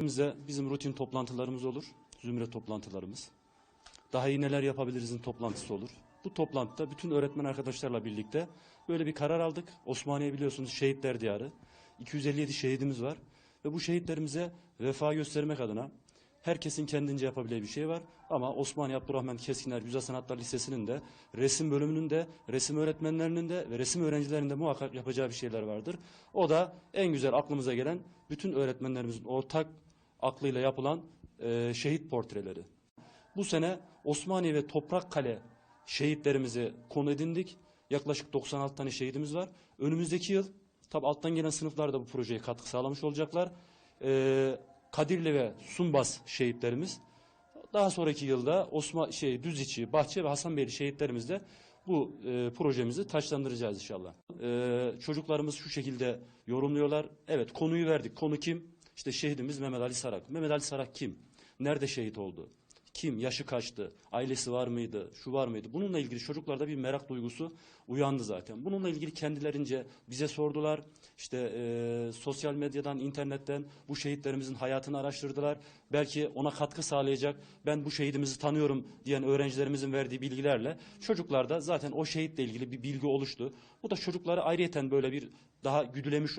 Bize bizim rutin toplantılarımız olur. Zümre toplantılarımız. Daha iyi neler yapabilirizin toplantısı olur. Bu toplantıda bütün öğretmen arkadaşlarla birlikte böyle bir karar aldık. Osmaniye biliyorsunuz şehitler diyarı. 257 şehidimiz var. Ve bu şehitlerimize vefa göstermek adına herkesin kendince yapabileceği bir şey var. Ama Osmaniye Abdurrahman Keskiner Güzel Sanatlar Lisesi'nin de resim bölümünün de resim öğretmenlerinin de ve resim öğrencilerinin de muhakkak yapacağı bir şeyler vardır. O da en güzel aklımıza gelen bütün öğretmenlerimizin ortak aklıyla yapılan e, şehit portreleri. Bu sene Osmaniye ve Toprakkale şehitlerimizi konu edindik. Yaklaşık 96 tane şehidimiz var. Önümüzdeki yıl tabi alttan gelen sınıflar da bu projeye katkı sağlamış olacaklar. Ee, Kadirli ve Sumbas şehitlerimiz. Daha sonraki yılda Osman şey Düziçi, Bahçe ve Hasanbeyli şehitlerimizle bu e, projemizi taçlandıracağız inşallah. Ee, çocuklarımız şu şekilde yorumluyorlar. Evet konuyu verdik. Konu kim? İşte şehidimiz Mehmet Ali Sarak. Mehmet Ali Sarak kim? Nerede şehit oldu? Kim? Yaşı kaçtı? Ailesi var mıydı? Şu var mıydı? Bununla ilgili çocuklarda bir merak duygusu uyandı zaten. Bununla ilgili kendilerince bize sordular. İşte e, sosyal medyadan, internetten bu şehitlerimizin hayatını araştırdılar. Belki ona katkı sağlayacak, ben bu şehidimizi tanıyorum diyen öğrencilerimizin verdiği bilgilerle çocuklarda zaten o şehitle ilgili bir bilgi oluştu. Bu da çocukları ayrıyeten böyle bir daha güdülemiş oldu.